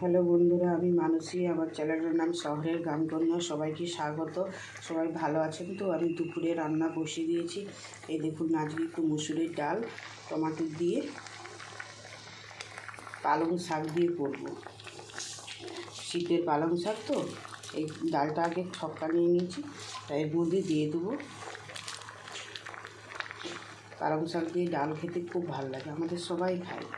Hello বন্ধুরা, আমি মানসী, আমার চ্যানেলের নাম শহরের গানকন্যা। সবাইকে স্বাগত। সবাই ভালো আছেন তো? আমি দুপুরে রান্না বসিয়ে দিয়েছি। এই দেখুন, আজকে একটু মুসুরির ডাল, টমাটো দিয়ে পালং শাক দিয়ে করব। শীতের পালং শাক তো? এই ডালটা আগে ছক্কা নিয়ে নিয়েছি তাই এর মধ্যে দিয়ে দেবো। পালং শাক দিয়ে ডাল খেতে খুব ভালো লাগে, আমাদের সবাই খায়।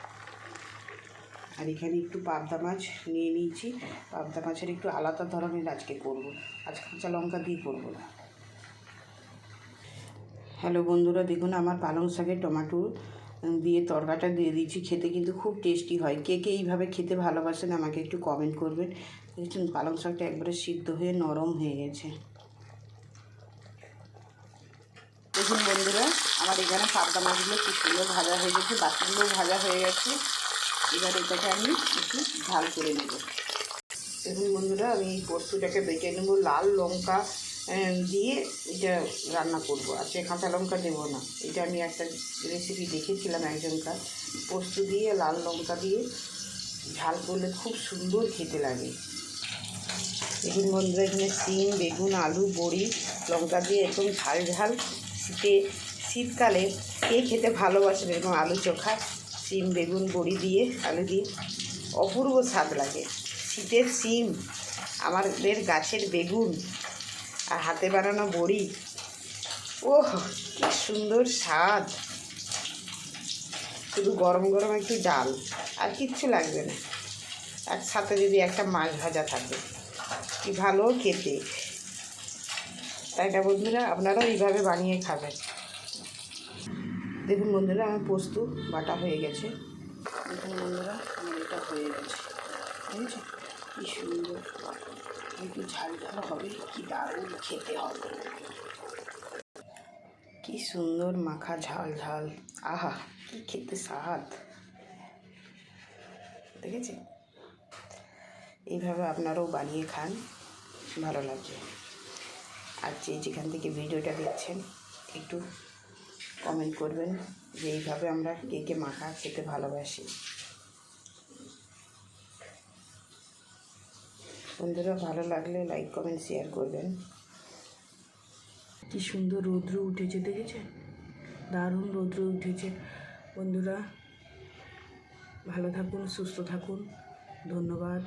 আর এখানে একটু পাবদা মাছ নিয়ে নিয়েছি। পাবদা মাছের একটু আলাদা ধরনের আজকে করব। আজ কাঁচা লঙ্কা দিয়ে করব না। হ্যালো বন্ধুরা, দেখুন আমার পালং শাকের টমাটো দিয়ে তরকাটা দিয়ে দিয়েছি। খেতে কিন্তু খুব টেস্টি হয়। কে কে এইভাবে খেতে ভালোবাসেন আমাকে একটু কমেন্ট করবেন। দেখছেন পালং শাকটা একবারে সিদ্ধ হয়ে নরম হয়ে গেছে। দেখুন বন্ধুরা, আমার এখানে পাবদা মাছগুলো কি সুন্দর ভাজা হয়ে গেছে, বাকিগুলোও ভাজা হয়ে গেছে। এবার এটাকে আমি একটু ঝাল করে নেব। দেখুন বন্ধুরা, আমি এই পোস্তটাকে বেটে নেব, লাল লঙ্কা দিয়ে এটা রান্না করব। আজকে কাঁচা লঙ্কা দেবো না। এটা আমি একটা রেসিপি দেখেছিলাম একজনকার। পোস্ত দিয়ে, লাল লঙ্কা দিয়ে ঝাল করলে খুব সুন্দর খেতে লাগে। দেখুন বন্ধুরা, এখানে সিম, বেগুন, আলু, বড়ি, লঙ্কা দিয়ে একদম ঝাল ঝাল। শীতে, শীতকালে কে খেতে ভালোবাসেন এরকম আলু চোখা। সিম বেগুন, বড়ি দিয়ে, আলু দিয়ে অপূর্ব স্বাদ লাগে। শীতের সিম আমাদের গাছের বেগুন আর হাতে বানানো বড়ি, ওহ, কি সুন্দর স্বাদ। শুধু গরম গরম একটু ডাল আর কিচ্ছু লাগবে না। আর সাথে যদি একটা মাছ ভাজা থাকে, কি ভালো খেতে। তাই না বন্ধুরা? আপনারাও এইভাবে বানিয়ে খাবেন। দেখুন বন্ধুরা, আমার পোস্ত বাটা হয়ে গেছে। দেখুন বন্ধুরা, আমার এটা হয়ে গেছে। বুঝেছ কি সুন্দর। একটু ঝাল ঝাল হবে, কি দারুণ খেতে হবে। কি সুন্দর মাখা ঝাল ঝাল। আহা, কি খেতে স্বাদ। দেখেছি এইভাবে আপনারাও বানিয়ে খান, ভালো লাগছে আর যে যেখান থেকে ভিডিওটা দেখছেন, একটু কমেন্ট করবেন যে এইভাবে আমরা কে কে মাখা খেতে ভালোবাসি। বন্ধুরা, ভালো লাগলে লাইক কমেন্ট শেয়ার করবেন। কি সুন্দর রৌদ্র উঠেছে, দেখেছেন? দারুণ রৌদ্র উঠেছে। বন্ধুরা, ভালো থাকুন, সুস্থ থাকুন। ধন্যবাদ।